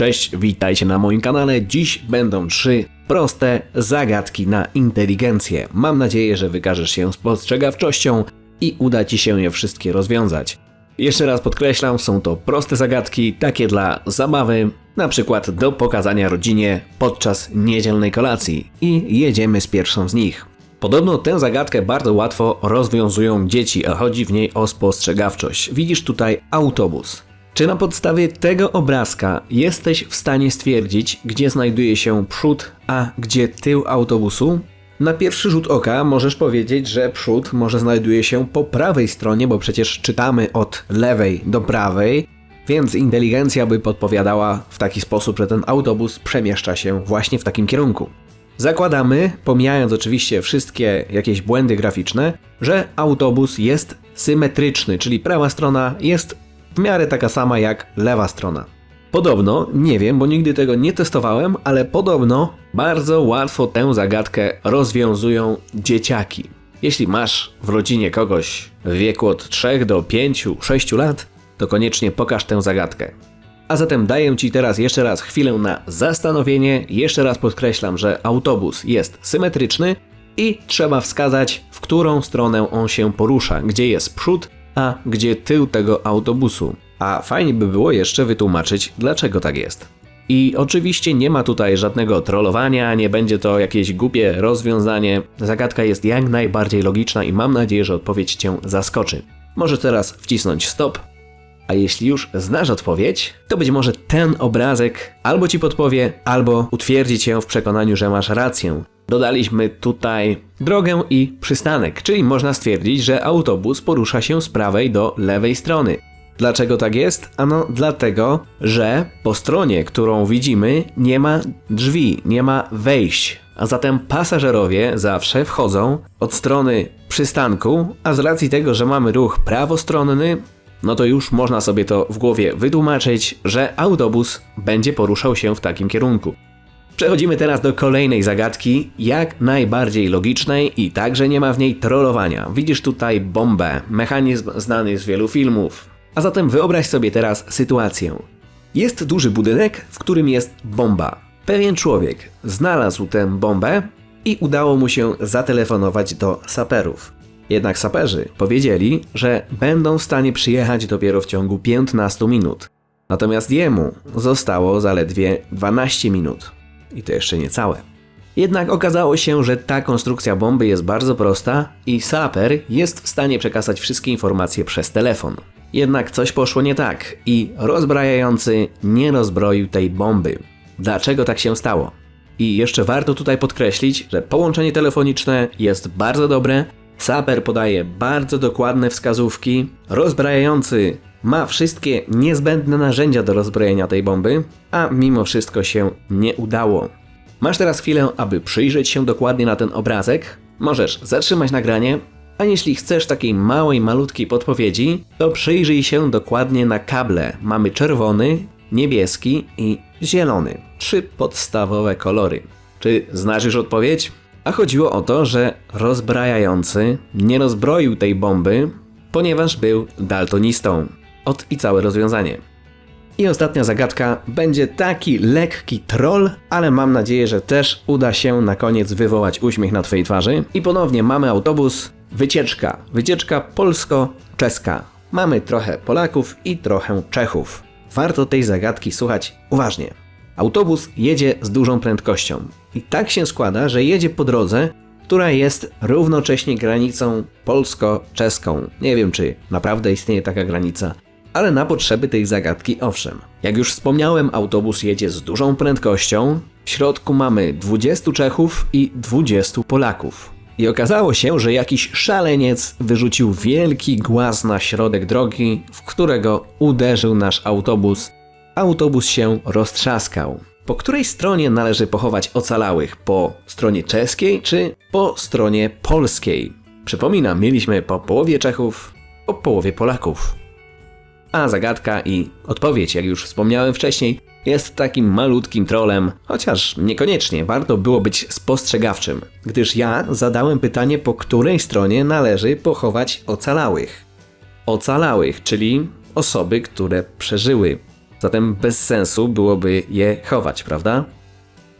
Cześć, witajcie na moim kanale. Dziś będą trzy proste zagadki na inteligencję. Mam nadzieję, że wykażesz się spostrzegawczością i uda ci się je wszystkie rozwiązać. Jeszcze raz podkreślam, są to proste zagadki, takie dla zabawy, na przykład do pokazania rodzinie podczas niedzielnej kolacji. I jedziemy z pierwszą z nich. Podobno tę zagadkę bardzo łatwo rozwiązują dzieci, a chodzi w niej o spostrzegawczość. Widzisz tutaj autobus. Czy na podstawie tego obrazka jesteś w stanie stwierdzić, gdzie znajduje się przód, a gdzie tył autobusu? Na pierwszy rzut oka możesz powiedzieć, że przód może znajduje się po prawej stronie, bo przecież czytamy od lewej do prawej, więc inteligencja by podpowiadała w taki sposób, że ten autobus przemieszcza się właśnie w takim kierunku. Zakładamy, pomijając oczywiście wszystkie jakieś błędy graficzne, że autobus jest symetryczny, czyli prawa strona jest w miarę taka sama jak lewa strona. Podobno, nie wiem, bo nigdy tego nie testowałem, ale podobno bardzo łatwo tę zagadkę rozwiązują dzieciaki. Jeśli masz w rodzinie kogoś w wieku od 3 do 5, 6 lat, to koniecznie pokaż tę zagadkę. A zatem daję Ci teraz jeszcze raz chwilę na zastanowienie. Jeszcze raz podkreślam, że autobus jest symetryczny i trzeba wskazać, w którą stronę on się porusza, gdzie jest przód, a gdzie tył tego autobusu. A fajnie by było jeszcze wytłumaczyć, dlaczego tak jest. I oczywiście nie ma tutaj żadnego trollowania, nie będzie to jakieś głupie rozwiązanie. Zagadka jest jak najbardziej logiczna i mam nadzieję, że odpowiedź Cię zaskoczy. Może teraz wcisnąć stop, a jeśli już znasz odpowiedź, to być może ten obrazek albo ci podpowie, albo utwierdzi cię w przekonaniu, że masz rację. Dodaliśmy tutaj drogę i przystanek, czyli można stwierdzić, że autobus porusza się z prawej do lewej strony. Dlaczego tak jest? Ano dlatego, że po stronie, którą widzimy, nie ma drzwi, nie ma wejść. A zatem pasażerowie zawsze wchodzą od strony przystanku, a z racji tego, że mamy ruch prawostronny, no to już można sobie to w głowie wytłumaczyć, że autobus będzie poruszał się w takim kierunku. Przechodzimy teraz do kolejnej zagadki, jak najbardziej logicznej i także nie ma w niej trollowania. Widzisz tutaj bombę, mechanizm znany z wielu filmów. A zatem wyobraź sobie teraz sytuację. Jest duży budynek, w którym jest bomba. Pewien człowiek znalazł tę bombę i udało mu się zatelefonować do saperów. Jednak saperzy powiedzieli, że będą w stanie przyjechać dopiero w ciągu 15 minut. Natomiast jemu zostało zaledwie 12 minut. I to jeszcze nie całe. Jednak okazało się, że ta konstrukcja bomby jest bardzo prosta i saper jest w stanie przekazać wszystkie informacje przez telefon. Jednak coś poszło nie tak i rozbrajający nie rozbroił tej bomby. Dlaczego tak się stało? I jeszcze warto tutaj podkreślić, że połączenie telefoniczne jest bardzo dobre, Saper podaje bardzo dokładne wskazówki, rozbrajający ma wszystkie niezbędne narzędzia do rozbrojenia tej bomby, a mimo wszystko się nie udało. Masz teraz chwilę, aby przyjrzeć się dokładnie na ten obrazek. Możesz zatrzymać nagranie, a jeśli chcesz takiej małej, malutkiej podpowiedzi, to przyjrzyj się dokładnie na kable. Mamy czerwony, niebieski i zielony. Trzy podstawowe kolory. Czy znasz już odpowiedź? A chodziło o to, że rozbrajający nie rozbroił tej bomby, ponieważ był daltonistą. Ot i całe rozwiązanie. I ostatnia zagadka będzie taki lekki troll, ale mam nadzieję, że też uda się na koniec wywołać uśmiech na Twojej twarzy. I ponownie mamy autobus, wycieczka, wycieczka polsko-czeska. Mamy trochę Polaków i trochę Czechów. Warto tej zagadki słuchać uważnie. Autobus jedzie z dużą prędkością. I tak się składa, że jedzie po drodze, która jest równocześnie granicą polsko-czeską. Nie wiem, czy naprawdę istnieje taka granica, ale na potrzeby tej zagadki owszem. Jak już wspomniałem, autobus jedzie z dużą prędkością. W środku mamy 20 Czechów i 20 Polaków. I okazało się, że jakiś szaleniec wyrzucił wielki głaz na środek drogi, w którego uderzył nasz autobus. Autobus się roztrzaskał. Po której stronie należy pochować ocalałych? Po stronie czeskiej czy po stronie polskiej? Przypominam, mieliśmy po połowie Czechów, po połowie Polaków. A zagadka i odpowiedź, jak już wspomniałem wcześniej, jest takim malutkim trolem, chociaż niekoniecznie warto było być spostrzegawczym, gdyż ja zadałem pytanie, po której stronie należy pochować ocalałych. Ocalałych, czyli osoby, które przeżyły zatem bez sensu byłoby je chować, prawda?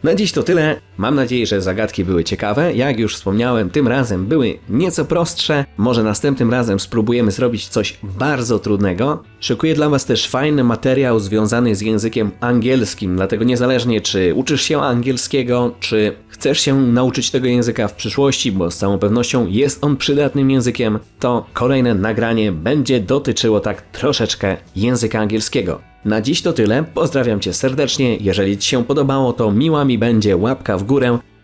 Na dziś to tyle. Mam nadzieję, że zagadki były ciekawe. Jak już wspomniałem, tym razem były nieco prostsze. Może następnym razem spróbujemy zrobić coś bardzo trudnego. Szykuję dla Was też fajny materiał związany z językiem angielskim, dlatego niezależnie czy uczysz się angielskiego, czy chcesz się nauczyć tego języka w przyszłości, bo z całą pewnością jest on przydatnym językiem, to kolejne nagranie będzie dotyczyło tak troszeczkę języka angielskiego. Na dziś to tyle. Pozdrawiam Cię serdecznie. Jeżeli Ci się podobało, to miła mi będzie łapka w górę.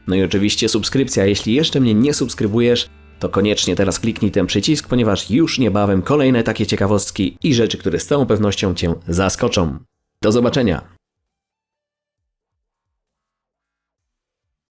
No i oczywiście subskrypcja. Jeśli jeszcze mnie nie subskrybujesz, to koniecznie teraz kliknij ten przycisk, ponieważ już niebawem kolejne takie ciekawostki i rzeczy, które z całą pewnością Cię zaskoczą. Do zobaczenia.